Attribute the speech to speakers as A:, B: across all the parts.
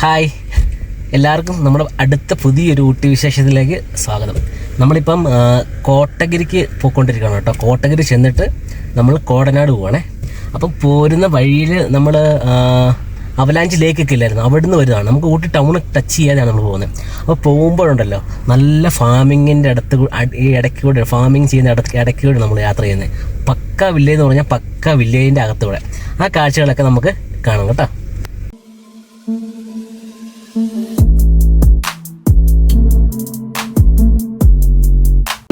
A: Hi. എല്ലാവർക്കും നമ്മുടെ അടുത്ത പുതിയൊരു ഊട്ടി വിശേഷത്തിലേക്ക് സ്വാഗതം. നമ്മളിപ്പം കോട്ടഗിരിക്ക് പോയിക്കൊണ്ടിരിക്കുകയാണ് കേട്ടോ. കോട്ടഗിരി ചെന്നിട്ട് നമ്മൾ കോടനാട് പോവാണേ. അപ്പം പോരുന്ന വഴിയിൽ നമ്മൾ അവലാഞ്ചി ലേക്കൊക്കെ ഇല്ലായിരുന്നു. അവിടുന്ന് വരുന്നതാണ്. നമുക്ക് ഊട്ടി ടൗൺ ടച്ച് ചെയ്യാതെയാണ് നമ്മൾ പോകുന്നത്. അപ്പോൾ പോകുമ്പോഴുണ്ടല്ലോ നല്ല ഫാമിങ്ങിന്റെ അടുത്ത് ഈ ഇടയ്ക്ക് കൂടെ ഫാമിങ് ചെയ്യുന്ന ഇടയ്ക്ക് ഇടയ്ക്ക് കൂടെ നമ്മൾ യാത്ര ചെയ്യുന്നത്. പക്ക വില്ലേജ് എന്ന് പറഞ്ഞാൽ പക്ക വില്ലേജിന്റെ അകത്തൂടെ. ആ കാഴ്ചകളൊക്കെ നമുക്ക് കാണാം കേട്ടോ.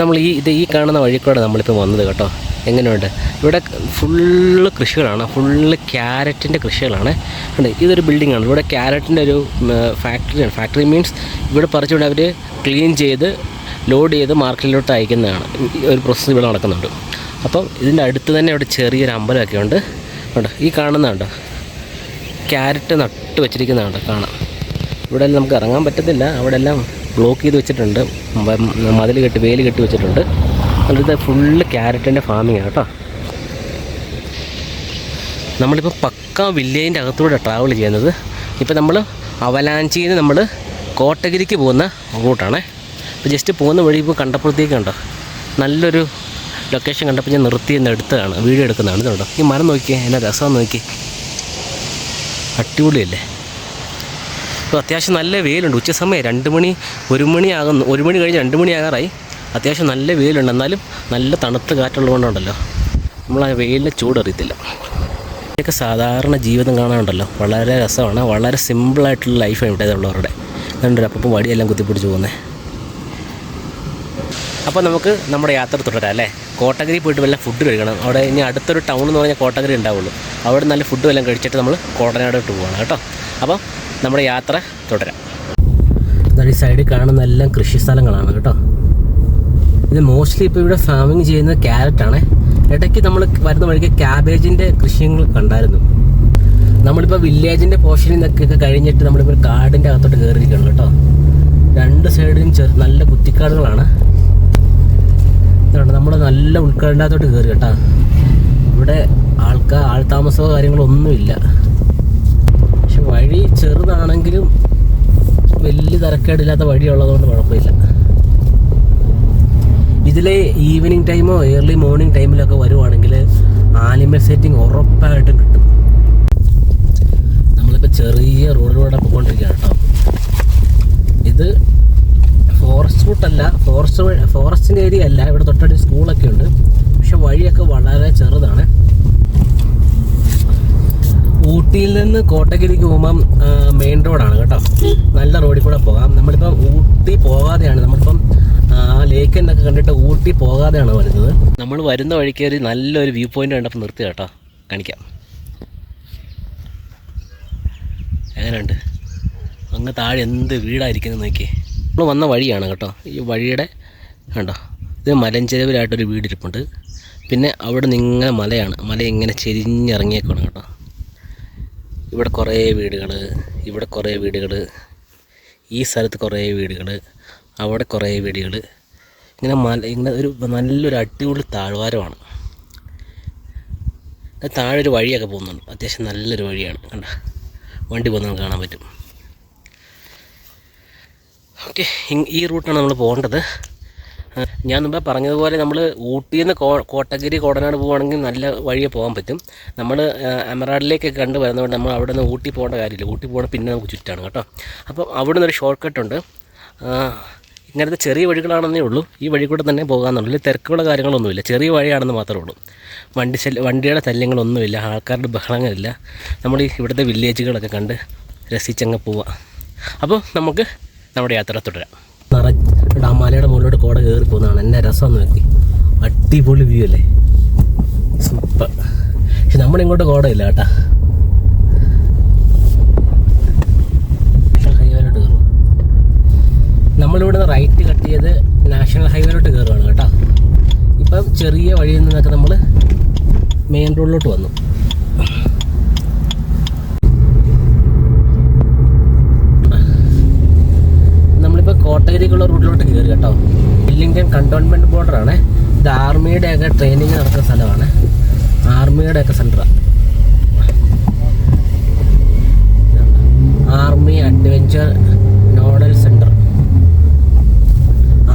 A: നമ്മൾ ഈ ഇത് ഈ കാണുന്ന വഴിക്കൂടെ നമ്മളിപ്പോൾ വന്നത് കേട്ടോ. എങ്ങനെയുണ്ട്? ഇവിടെ ഫുള്ള് കൃഷികളാണ്. ഫുള്ള് ക്യാരറ്റിന്റെ കൃഷികളാണ്. ഉണ്ട് ഇതൊരു ബിൽഡിംഗ് ആണ്. ഇവിടെ ക്യാരറ്റിന്റെ ഒരു ഫാക്ടറിയാണ് ഫാക്ടറി മീൻസ് ഇവിടെ പറിച്ചുകൊണ്ട് അവർ ക്ലീൻ ചെയ്ത് ലോഡ് ചെയ്ത് മാർക്കറ്റിലോട്ട് അയക്കുന്നതാണ്. ഒരു പ്രോസസ്സ് ഇവിടെ നടക്കുന്നുണ്ട്. അപ്പം ഇതിന്റെ അടുത്ത് തന്നെ ഇവിടെ ചെറിയൊരു അമ്പലമൊക്കെ ഉണ്ട്. ഉണ്ട് ഈ കാണുന്നതുണ്ട് ക്യാരറ്റ് നട്ട് വെച്ചിരിക്കുന്നതുണ്ട് കാണാം. ഇവിടെ നമുക്ക് ഇറങ്ങാൻ പറ്റത്തില്ല. അവിടെ എല്ലാം ബ്ലോക്ക് ചെയ്ത് വെച്ചിട്ടുണ്ട്. മതിൽ കെട്ടി വേലി കെട്ടി വെച്ചിട്ടുണ്ട്. ഇത് ഫുള്ള് ക്യാരറ്റിന്റെ ഫാമിംഗ് കേട്ടോ. നമ്മളിപ്പോൾ പക്ക വില്ലേജിന്റെ അകത്തൂടെ ട്രാവൽ ചെയ്യുന്നത്. ഇപ്പോൾ നമ്മൾ അവലാഞ്ചിയിൽ നിന്ന് നമ്മൾ കോട്ടഗിരിക്ക് പോകുന്ന റൂട്ടാണേ. അപ്പോൾ ജസ്റ്റ് പോകുന്ന വഴി ഇപ്പോൾ കണ്ടപ്പോഴത്തേക്കുണ്ടോ നല്ലൊരു ലൊക്കേഷൻ കണ്ടപ്പോൾ ഞാൻ നിർത്തി എന്ന് എടുത്തതാണ്. വീഡിയോ എടുക്കുന്നതാണ് ഇതുണ്ടോ ഈ മരം നോക്കിയേ എന്നാ രസം നോക്കി അടിപൊളിയല്ലേ? ഇപ്പോൾ അത്യാവശ്യം നല്ല വെയിലുണ്ട്. ഉച്ച സമയം രണ്ട് മണി ഒരു മണിയാകുന്നു ഒരു മണി കഴിഞ്ഞ് രണ്ട് മണി ആകാറായി. അത്യാവശ്യം നല്ല വെയിലുണ്ട്. എന്നാലും നല്ല തണുത്ത കാറ്റുള്ളതുകൊണ്ടുണ്ടല്ലോ നമ്മൾ ആ വെയിലിന്റെ ചൂടറിയത്തില്ല. ഇതൊക്കെ സാധാരണ ജീവിതം കാണാനുണ്ടല്ലോ. വളരെ രസമാണ്. വളരെ സിമ്പിളായിട്ടുള്ള ലൈഫാണ് ഇവിടെ ഉള്ളവരുടെ കണ്ടൊരു അപ്പം വടിയെല്ലാം കുത്തിപ്പിടിച്ച് പോകുന്നത് അപ്പോൾ നമുക്ക് നമ്മുടെ യാത്ര തുടരാം അല്ലേ? കോട്ടഗിരി പോയിട്ട് വല്ല ഫുഡ് കഴിക്കണം. അവിടെ ഇനി അടുത്തൊരു ടൗൺ എന്ന് പറഞ്ഞാൽ കോട്ടഗിരി ഉണ്ടാവുള്ളൂ. അവിടെ നല്ല ഫുഡ് എല്ലാം കഴിച്ചിട്ട് നമ്മൾ കോട്ടനാടോട്ട് പോകണം കേട്ടോ. അപ്പം നമ്മുടെ യാത്ര തുടരാം. ഈ സൈഡിൽ കാണുന്ന എല്ലാം കൃഷി സ്ഥലങ്ങളാണ് കേട്ടോ. ഇത് മോസ്റ്റ്ലി ഇപ്പോൾ ഇവിടെ ഫാമിങ് ചെയ്യുന്നത് ക്യാരറ്റാണ് ഇടയ്ക്ക് നമ്മൾ വരുന്ന വഴിക്ക് ക്യാബേജിന്റെ കൃഷികൾ കണ്ടായിരുന്നു. നമ്മളിപ്പോൾ വില്ലേജിന്റെ പോർഷനിൽ നിന്നൊക്കെ കഴിഞ്ഞിട്ട് നമ്മളിപ്പോൾ കാടിന്റെ അകത്തോട്ട് കയറിയിരിക്കണം കേട്ടോ. രണ്ട് സൈഡിലും ചെറു നല്ല കുറ്റിക്കാടുകളാണ്. ഇതാണ് നമ്മൾ നല്ല ഉൾക്കാടിന്റെ അകത്തോട്ട് കയറി കേട്ടോ. ഇവിടെ ആൾക്കാർ ആൾ താമസമോ കാര്യങ്ങളോ ഒന്നുമില്ല. വഴി ചെറുതാണെങ്കിലും വലിയ തരക്കേടില്ലാത്ത വഴി ഉള്ളതുകൊണ്ട് കുഴപ്പമില്ല. ഇതിലെ ഈവനിങ് ടൈമോ ഏർലി മോർണിംഗ് ടൈമിലൊക്കെ വരുവാണെങ്കിൽ ആനിമൽ സെറ്റിംഗ് ഉറപ്പായിട്ടും കിട്ടും. നമ്മളിപ്പോൾ ചെറിയ റോഡിലൂടെ പോയിക്കൊണ്ടിരിക്കുകയാണ് കേട്ടോ. ഇത് ഫോറസ്റ്റ് റൂട്ടല്ല ഫോറസ്റ്റ് ഫോറസ്റ്റിന്റെ ഏരിയ അല്ല. ഇവിടെ തൊട്ടടുത്ത് സ്കൂളൊക്കെ ഉണ്ട്. പക്ഷെ വഴിയൊക്കെ വളരെ ചെറുതാണ്. ഊട്ടിയിൽ നിന്ന് കോട്ടഗിരിക്ക് പോകുമ്പം മെയിൻ റോഡാണ് കേട്ടോ. നല്ല റോഡിൽ കൂടെ പോകാം. നമ്മളിപ്പം ഊട്ടി പോകാതെയാണ്. നമ്മളിപ്പം ആ ലേക്ക് എന്നൊക്കെ കണ്ടിട്ട് ഊട്ടി പോകാതെയാണ് വരുന്നത്? നമ്മൾ വരുന്ന വഴിക്ക് ഒരു നല്ലൊരു വ്യൂ പോയിന്റ് കണ്ടപ്പോൾ നിർത്തി കേട്ടോ. കാണിക്കാം. എങ്ങനെയുണ്ട്? അങ്ങ് താഴെ എന്ത് വീടായിരിക്കുന്നത് നോക്കി. നമ്മൾ വന്ന വഴിയാണ് കേട്ടോ. ഈ വഴിയുടെ കണ്ടോ? ഇത് മലഞ്ചെരുവിലായിട്ടൊരു വീടിരിപ്പുണ്ട്. പിന്നെ അവിടെ നിന്ന് ഇങ്ങനെ മലയാണ്. മല ഇങ്ങനെ ചെരിഞ്ഞിറങ്ങിയേക്കാണ് കേട്ടോ. ഇവിടെ കുറേ വീടുകൾ ഇവിടെ കുറേ വീടുകൾ ഈ സ്ഥലത്ത് കുറേ വീടുകൾ അവിടെ കുറേ വീടുകൾ ഇങ്ങനെ മല ഇങ്ങനെ ഒരു നല്ലൊരു അടിപൊളി താഴ്വാരമാണ്. താഴെ ഒരു വഴിയൊക്കെ പോകുന്നുണ്ട്. അത്യാവശ്യം നല്ലൊരു വഴിയാണ്. കണ്ട? വണ്ടി പോകുന്നത് കാണാൻ പറ്റും. ഓക്കെ ഈ റൂട്ടാണ് നമ്മൾ പോകേണ്ടത്. ഞാൻ മുമ്പേ പറഞ്ഞതുപോലെ നമ്മൾ ഊട്ടിയിൽ നിന്ന് കോട്ടഗിരി കോടനാട് പോവുകയാണെങ്കിൽ നല്ല വഴിയെ പോകാൻ പറ്റും. നമ്മൾ എമറാഡിലേക്ക് കണ്ട് വരുന്നതുകൊണ്ട് നമ്മൾ അവിടെ നിന്ന് ഊട്ടി പോകേണ്ട കാര്യമില്ല. ഊട്ടി പോകണ പിന്നെ നമുക്ക് ചുറ്റാണ് കേട്ടോ. അപ്പം അവിടെ നിന്നൊരു ഷോർട്ട് കട്ട് ഉണ്ട് ഇങ്ങനത്തെ ചെറിയ വഴികളാണെന്നേ ഉള്ളൂ. ഈ വഴി കൂടെ തന്നെ പോകാമെന്നുള്ളൂ തിരക്കുള്ള കാര്യങ്ങളൊന്നുമില്ല. ചെറിയ വഴിയാണെന്ന് മാത്രമേ ഉള്ളൂ. വണ്ടി ശൽ വണ്ടിയുടെ ശല്യങ്ങളൊന്നുമില്ല. ആൾക്കാരുടെ ബഹളങ്ങളില്ല. നമ്മൾ ഈ ഇവിടുത്തെ വില്ലേജുകളൊക്കെ കണ്ട് രസിച്ചങ്ങ് പോവാം. അപ്പോൾ നമുക്ക് നമ്മുടെ യാത്ര തുടരാം. നിറച്ച് ആ മലയുടെ മുകളിലോട്ട് കോട കയറി പോകുന്നതാണ്. എന്നെ രസം നോക്കി അടിപൊളി വ്യൂ അല്ലേ? സൂപ്പർ പക്ഷെ നമ്മളിങ്ങോട്ട് കോടയില്ല കേട്ടാ. ഹൈവേയിലോട്ട് കയറും നമ്മളിവിടെ റൈറ്റ് കട്ട് ചെയ്ത് നാഷണൽ ഹൈവേയിലോട്ട് കയറുകയാണ് കേട്ടോ. ഇപ്പം ചെറിയ വഴിയിൽ നിന്നൊക്കെ നമ്മൾ മെയിൻ റോഡിലോട്ട് വന്നു. നമ്മളിപ്പോൾ റൂട്ടിലോട്ട് കയറി കേട്ടോ. വില്ലിംഗ്ടൺ കണ്ടോൺമെന്റ് ബോർഡറാണ്. ഇത് ആർമിയുടെ ഒക്കെ ട്രെയിനിങ് നടക്കുന്ന സ്ഥലമാണ്. ആർമിയുടെ ഒക്കെ സെന്ററാണ് ആർമി അഡ്വഞ്ചർ നോഡൽ സെന്റർ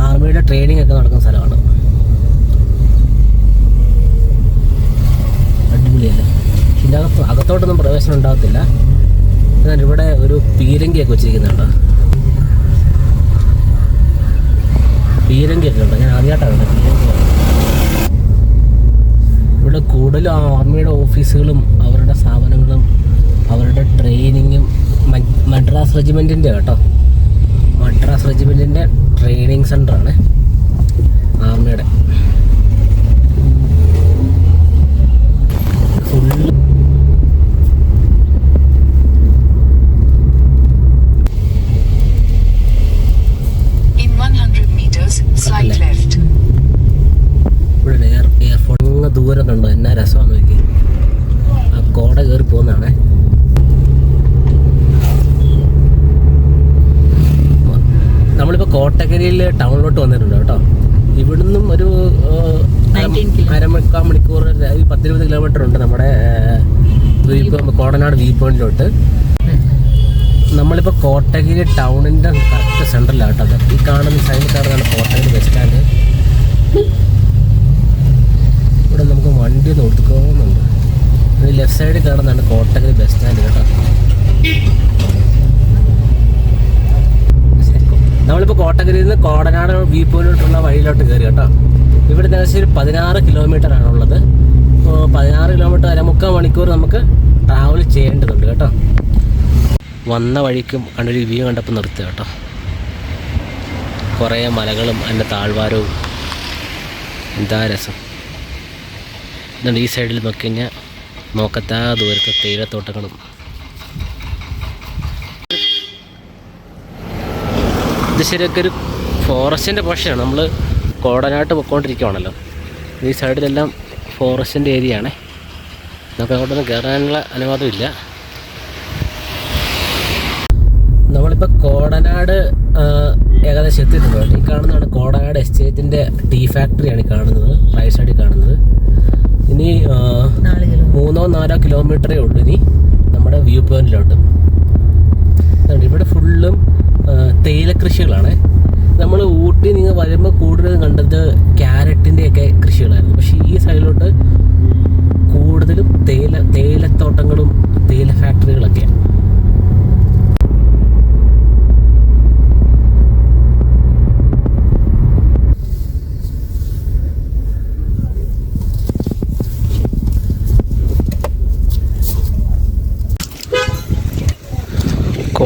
A: ആർമിയുടെ ട്രെയിനിങ് ഒക്കെ നടക്കുന്ന സ്ഥലമാണ്. അടിപൊളിയല്ലേ? ഇതിന്റെ അകത്ത് അകത്തോട്ടൊന്നും പ്രവേശനം ഉണ്ടാകത്തില്ല. എന്നാൽ ഇവിടെ ഒരു പീരങ്കിയൊക്കെ വെച്ചിരിക്കുന്നുണ്ട്. പീരങ്കിയൊക്കെ കേട്ടോ ഞാൻ ആദ്യമായിട്ടാണ് ഇവിടെ കൂടുതലും ആർമിയുടെ ഓഫീസുകളും അവരുടെ സ്ഥാപനങ്ങളും അവരുടെ ട്രെയിനിങ്ങും മദ്രാസ് റെജിമെന്റിന്റെ കേട്ടോ. മദ്രാസ് റെജിമെന്റിന്റെ ട്രെയിനിങ് സെന്ററാണ് ആർമിയുടെ. ഫുള്ള് ദൂരം കണ്ടോ? എന്നാ രസമാണ് നോക്കി ആ കോട കയറി പോകുന്നതാണേ നമ്മളിപ്പോൾ കോട്ടക്കരയിൽ ടൗണിലോട്ട് വന്നിട്ടുണ്ട് കേട്ടോ. ഇവിടുന്നും ഒരു അരമുക്കാൽ മണിക്കൂർ പത്തിരുപത് കിലോമീറ്റർ ഉണ്ട് നമ്മുടെ കോടനാട് വ്യൂ പോയിന്റിലോട്ട്. നമ്മളിപ്പോൾ കോട്ടഗിരി ടൗണിന്റെ കറക്റ്റ് സെന്ററിലാണ് കേട്ടോ. ഈ കാണുന്ന സൈഡിൽ കാണുന്നതാണ് കോട്ടഗിരി ബസ് സ്റ്റാൻഡ്. ഇവിടെ നമുക്ക് വണ്ടി ഒന്ന് ഒതുക്കാവുന്നുണ്ട് ലെഫ്റ്റ് സൈഡിൽ കാണുന്നതാണ് കോട്ടക്കൽ ബസ് സ്റ്റാൻഡ് കേട്ടോ. നമ്മളിപ്പോൾ കോട്ടകരിൽ നിന്ന് കോടനാട് വ്യൂ പോയിന്റിലോട്ടുള്ള വഴിയിലോട്ട് കയറി കേട്ടോ. ഇവിടെ ഏകദേശം ഒരു പതിനാറ് കിലോമീറ്റർ ആണുള്ളത് പതിനാറ് കിലോമീറ്റർ അരമുക്കാൽ മണിക്കൂർ നമുക്ക് ട്രാവൽ ചെയ്യേണ്ടതുണ്ട് കേട്ടോ. വന്ന വഴിക്കും കണ്ടൊരു വ്യൂ കണ്ടപ്പോൾ നിർത്തുക കേട്ടോ. കുറേ മലകളും അതിന്റെ താഴ്വാരവും. എന്താ രസം? ഇതുണ്ട്. ഈ സൈഡിൽ നോക്കി കഴിഞ്ഞാൽ നോക്കത്താ ദൂരത്തെ തേയിലത്തോട്ടങ്ങളും ഇത് ശരിയൊക്കെ ഒരു ഫോറസ്റ്റിന്റെ പക്ഷമാണ് നമ്മൾ കോടനാട്ട് പൊയ്ക്കൊണ്ടിരിക്കുകയാണല്ലോ ഈ സൈഡിലെല്ലാം ഫോറസ്റ്റിന്റെ ഏരിയ ആണേ നമുക്ക് അങ്ങോട്ടൊന്നും കയറാനുള്ള അനുവാദമില്ല. നമ്മളിപ്പോൾ കോടനാട് ഏകദേശം എത്തിയിട്ടുണ്ട്. ഈ കാണുന്നതാണ് കോടനാട് എസ്റ്റേറ്റിന്റെ ടീ ഫാക്ടറിയാണ് കാണുന്നത്. റൈറ്റ് സൈഡിൽ കാണുന്നത്. ഇനി മൂന്നോ നാലോ കിലോമീറ്ററേ ഉള്ളൂ ഇനി നമ്മുടെ വ്യൂ പോയിന്റിലോട്ട്. ഇവിടെ ഫുള്ളും തേയില കൃഷികളാണ്. നമ്മൾ ഊട്ടി നിങ്ങൾ വരുമ്പോൾ കൂടുതലും കണ്ടത് ക്യാരറ്റിന്റെയൊക്കെ കൃഷികളായിരുന്നു. പക്ഷേ ഈ സൈഡിലോട്ട് കൂടുതലും തേയില തേയിലത്തോട്ടങ്ങളും തേയില ഫാക്ടറികളൊക്കെയാണ്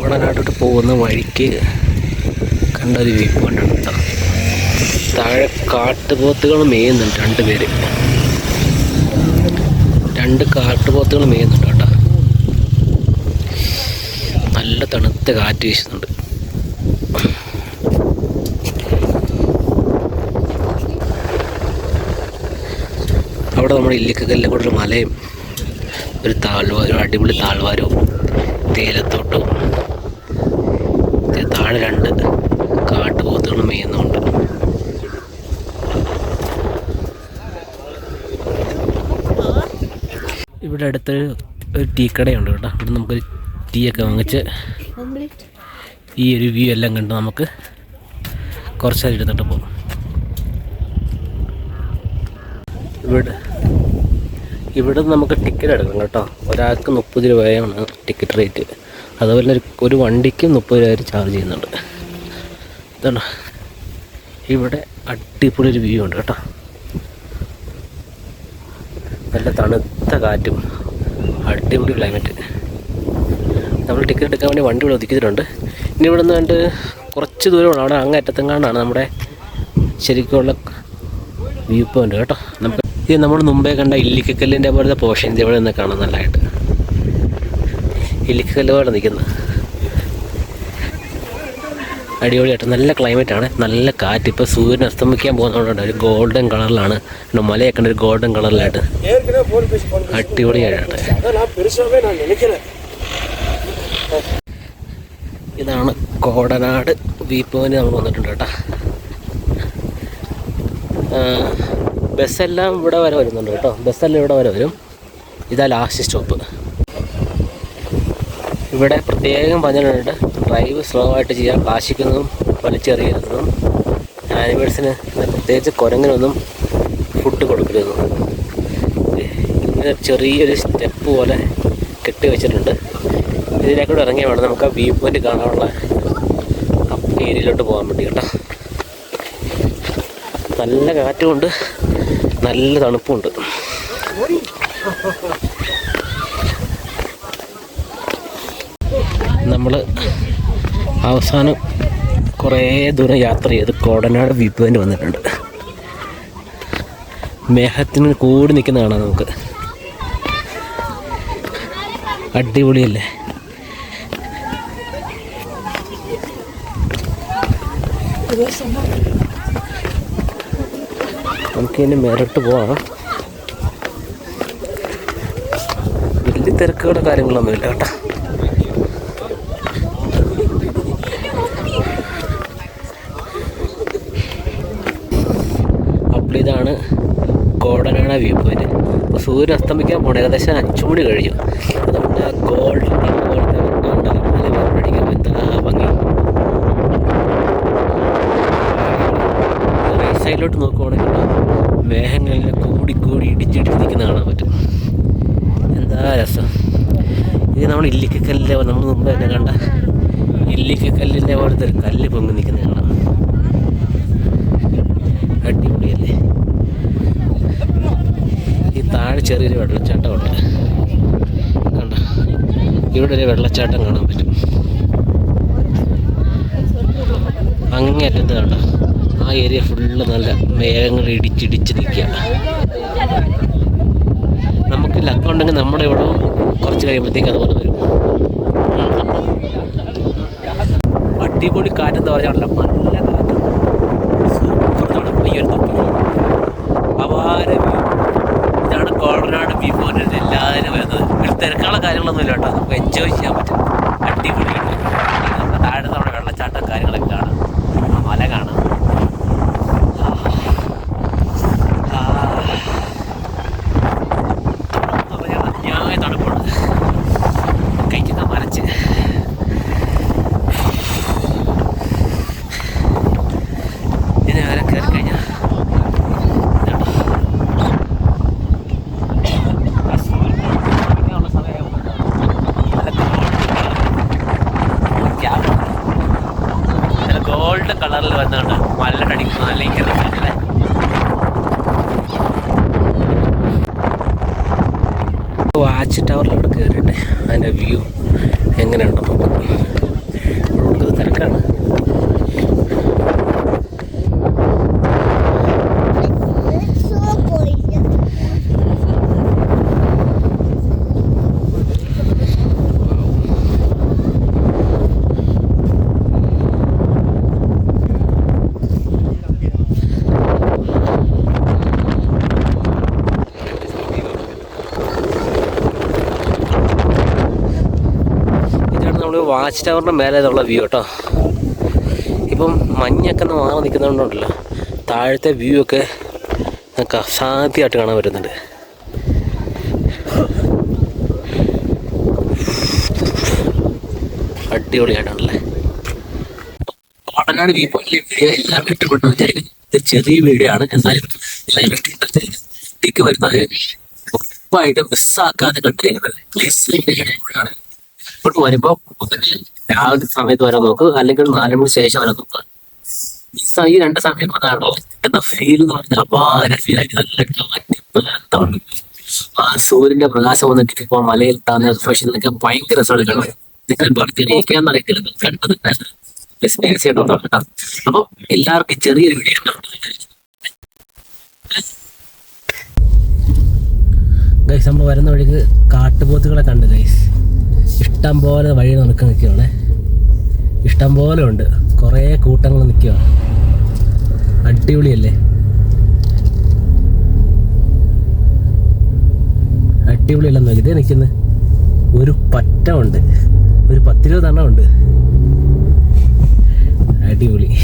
A: കോടനാട്ടോട്ട് പോകുന്ന വഴിക്ക് കണ്ട ഒരു വ്യൂ പോയിന്റ് ഉണ്ട് താഴെ കാട്ടുപോത്തുകൾ മേയുന്നുണ്ട് രണ്ട് പേര്. രണ്ട് കാട്ടുപോത്തുകൾ മേയുന്നുണ്ട് കേട്ടോ. നല്ല തണുത്ത കാറ്റ് വീശുന്നുണ്ട്. അവിടെ നമ്മുടെ ഇല്ലിക്കല്ലിൽ കൂടെ ഒരു മലയും ഒരു താഴ്വാരും അടിപൊളി താഴ്വാരവും തേയിലത്തോട്ടവും താഴെ രണ്ട്. കാട്ടുപോത്തുകൾ മേയുന്നുണ്ട്. ഇവിടെ അടുത്ത് ഒരു ടീ കടയുണ്ട് കേട്ടോ. ഇവിടെ നമുക്ക് ടീ ഒക്കെ വാങ്ങിച്ച് ഈ ഒരു വ്യൂ എല്ലാം കണ്ട് നമുക്ക് കുറച്ച് ഇരുന്നിട്ട് പോകും. ഇവിടെ ഇവിടെ നമുക്ക് ടിക്കറ്റ് എടുക്കണം കേട്ടോ. ഒരാൾക്ക് മുപ്പത് രൂപയാണ് ടിക്കറ്റ് റേറ്റ് അതുപോലെ ഒരു ഒരു വണ്ടിക്കും രൂപ ചാർജ് ചെയ്യുന്നുണ്ട്. ഇതാണ്? ഇവിടെ അടിപൊളി ഒരു വ്യൂ ഉണ്ട് കേട്ടോ. നല്ല തണുത്ത കാറ്റും അടിപൊളി ക്ലൈമറ്റ് നമ്മൾ ടിക്കറ്റ് എടുക്കാൻ വേണ്ടി വണ്ടി ഇവിടെ ഒതുക്കിയിട്ടുണ്ട്. ഇനി ഇവിടെ നിന്ന് കണ്ട് കുറച്ച് ദൂരമാണ്. അവിടെ അങ്ങ് അറ്റത്തെങ്ങാണ്ടാണ് നമ്മുടെ ശരിക്കുള്ള വ്യൂ പോയിന്റ് കേട്ടോ. നമുക്ക് ഇത് നമ്മൾ മുമ്പേ കണ്ട ഇല്ലിക്കക്കല്ലിന്റെ പോലത്തെ പോഷൻ ഇവിടെ നിന്ന് കാണാൻ നല്ലതായിട്ട്. പോലെ നിൽക്കുന്നത് അടിപൊളിയായിട്ട് നല്ല ക്ലൈമറ്റ് ആണ്. നല്ല കാറ്റ്. ഇപ്പോൾ സൂര്യൻ അസ്തമിക്കാൻ പോകുന്നതുകൊണ്ട് ഒരു ഗോൾഡൻ കളറിലാണ് മലയൊക്കെ ഒരു ഗോൾഡൻ കളറിലായിട്ട് അടിപൊളിയായിട്ട് ഇതാണ് കോടനാട്. വ്യൂ പോയിന്റ് നമ്മൾ വന്നിട്ടുണ്ട് കേട്ടോ. ബസ്സെല്ലാം ഇവിടെ വരെ വരുന്നുണ്ട് കേട്ടോ. ബസ്സെല്ലാം ഇവിടെ വരെ വരും. ഇതാ ലാസ്റ്റ് സ്റ്റോപ്പ് ഇവിടെ പ്രത്യേകം പറഞ്ഞിട്ടുണ്ട് ഡ്രൈവ് സ്ലോ ആയിട്ട് ചെയ്യാൻ പ്ലാസ്റ്റിക്കൊന്നും വലിച്ചെറിയരുതെന്നും. ആനിമൽസിന് പ്രത്യേകിച്ച് കുരങ്ങിനൊന്നും ഫുഡ് കൊടുക്കരുതെന്നും. ഇങ്ങനെ ചെറിയൊരു സ്റ്റെപ്പ് പോലെ കെട്ടി വെച്ചിട്ടുണ്ട്. ഇതിലേക്കൂടെ ഇറങ്ങിയ വേണം നമുക്ക് ആ വ്യൂ പോയിന്റ് കാണാനുള്ള ഏരിയയിലോട്ട് പോകാൻ വേണ്ടി കേട്ടോ. നല്ല കാറ്റുമുണ്ട്. നല്ല തണുപ്പുണ്ട് നമ്മൾ അവസാനം കുറേ ദൂരം യാത്ര ചെയ്ത് കോടനാട് വ്യൂ വന്നിട്ടുണ്ട്. മേഘത്തിന് കൂടി നിൽക്കുന്ന കാണാം നമുക്ക്. അടിപൊളിയല്ലേ? നമുക്ക് ഇനി മേലോട്ട് പോവാം. വലിയ തിരക്കുകളുടെ കാര്യങ്ങളൊന്നുമില്ല കേട്ടോ. അപ്പോൾ ഇതാണ് ഗോൾഡനാണ് വ്യൂ പോയിന്റ് അപ്പോൾ സൂര്യൻ അസ്തമിക്കാൻ പോകണം ഏകദേശം അഞ്ചു മണി കഴിഞ്ഞു. അതുകൊണ്ട് ആ ഗോൾഡ് പോലത്തെ സൈഡിലോട്ട് നോക്കുവാണെങ്കിൽ മേഘങ്ങളിൽ കൂടി കൂടി ഇടിച്ചിടിച്ച് നിൽക്കുന്ന കാണാൻ പറ്റും. എന്താ രസം. ഇത് നമ്മൾ ഇല്ലിക്കക്കല്ലിന്റെ നമ്മൾ മുമ്പ് തന്നെ കണ്ട ഇല്ലിക്കക്കല്ലിന്റെ പോലത്തെ ഒരു കല്ല് പൊങ്ങി നിൽക്കുന്ന കാണാം അടിപൊളിയല്ലേ ഈ താഴെ ചെറിയൊരു വെള്ളച്ചാട്ടമുണ്ട് കണ്ട ഇവിടെ ഒരു വെള്ളച്ചാട്ടം കാണാൻ പറ്റും. അങ്ങേറ്റത്ത് കണ്ട ആ ഏരിയ ഫുള്ള് നല്ല മേഘങ്ങൾ ഇടിച്ചിടിച്ച് നിൽക്കുക. നമുക്ക് ലക്കുണ്ടെങ്കിൽ നമ്മുടെ ഇവിടെ കുറച്ച് കഴിയുമ്പോഴത്തേക്ക് അതുപോലെ വരും. അടിപൊളി കാറ്റെന്ന് നല്ല കാറ്റ്. സൂപ്പർ തണുപ്പ്. ഈ ഒരു തൊപ്പി അപാര ഇതാണ് കോളനാട് വ്യൂ പോയിന്റ് എല്ലാവരും വരുന്നത്. ഒരു തിരക്കുള്ള കാര്യങ്ങളൊന്നും ഇല്ല കേട്ടോ. നമുക്ക് എൻജോയ് ചെയ്യാൻ പറ്റും. അടിപൊളിയാണ്. നമ്മുടെ താഴെ നമ്മുടെ വെള്ളച്ചാട്ടം കാര്യങ്ങളൊക്കെ കാണാം ആ മല കാണാം ആ. അപ്പോൾ ഞങ്ങൾ അന്യായ തണുപ്പാണ് കഴിക്കുന്ന മരച്ച് ഇനി വരെ കയറി കഴിഞ്ഞാൽ ഗോൾഡ് കളറിൽ വന്നുകൊണ്ട് മല്ലടടിക്കുന്ന അല്ലെങ്കിൽ രസമല്ലേ വാച്ച് ടവറിലൂടെ കയറിയിട്ട് അതിന്റെ വ്യൂ എങ്ങനെയുണ്ടോ നോക്കാം ഇവിടെ തിരക്കാണ് ഇതാണ് നമ്മൾ വാച്ച് ടവറിന്റെ മേലെ ഉള്ള വ്യൂ കേട്ടോ. ഇപ്പം മഞ്ഞൊക്കെ ഒന്ന് മാറി നിൽക്കുന്നതുകൊണ്ടല്ലോ താഴത്തെ വ്യൂ ഒക്കെ നമുക്ക് അസാധ്യമായിട്ട് കാണാൻ പറ്റുന്നുണ്ട്. അടിപൊളിയായിട്ടാണല്ലേ? കോടനാട് വ്യൂ പോയിന്റിലെ എല്ലാവരും ഇഷ്ടപ്പെട്ടു ചെറിയ വീഡിയോ എന്നാലും ഇതിലേക്ക് വരുന്നത് ഉറപ്പായിട്ട് മിസ്സാക്കാതെ കണ്ടിരിക്കുന്നത് പ്ലീസ് ഇങ്ങോട്ട് വരുമ്പോ രാവിലെ സമയത്ത് വരാൻ നോക്കുക അല്ലെങ്കിൽ നാല് മണി ശേഷം വരാൻ നോക്കുക ഈ രണ്ട് സമയം അതാണോ എന്താ ഫീൽ എന്ന് പറഞ്ഞാൽ അപാര ഫീൽ ആയിട്ട് നല്ല ആ സൂര്യന്റെ പ്രകാശം വന്നിട്ട് ഇപ്പോൾ മലയിൽ താന്ന നിൽക്കാൻ ഭയങ്കര രസമാണ് നിങ്ങൾ പറഞ്ഞിരിക്കാന്ന് അറിയത്തില്ല. കണ്ടത് എക്സ്പീരിയൻസ് ചെയ്യണം കേട്ടോ. അപ്പൊ എല്ലാവർക്കും ചെറിയൊരു വീഡിയോ ഗൈസ് നമ്മൾ വരുന്ന വഴിക്ക് കാട്ടുപോത്തുകളെ കണ്ട് ഗൈസ് ഇഷ്ടം പോലെ വഴി നടക്കാൻ നിൽക്കുകയാണേ. ഇഷ്ടം പോലെ ഉണ്ട്. കുറേ കൂട്ടങ്ങൾ നിൽക്കുകയാണ്. അടിപൊളിയല്ലേ? അടിപൊളിയല്ലെന്ന് ഇതേ നിൽക്കുന്നത് ഒരു പറ്റമുണ്ട്. ഒരു പത്തിരുപത് എണ്ണം ഉണ്ട്. അടിപൊളി.